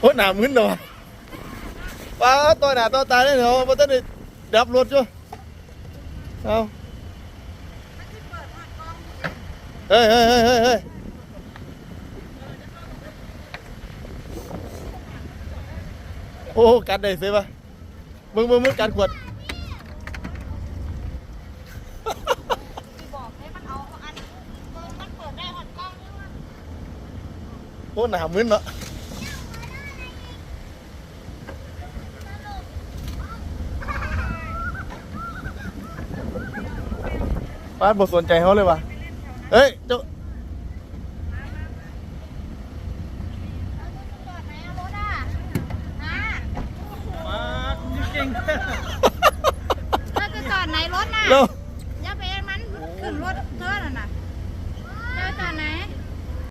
โอ้หนามึนเนาะป้าตัวหนาตัวตายเลยเนาะมันต้องได้ดับรถจ้ะเอาเฮ้ยเฮ้ยเฮ้ยเฮ้ยเฮ้ยโอ้กัดได้สิปะมึงมึงมึงกัดขวด ที่บอกให้มันเอาอันเออมันเปิดได้หอดกล้องด้วยว่ะ โอ้หนามึนเนาะป้าบทสนใจเขาเลยวะเฮ้ยเจ้าจอดไหนอะรถอะฮะมาคุณเก่งเราจะจอดไหนรถน่ะเรา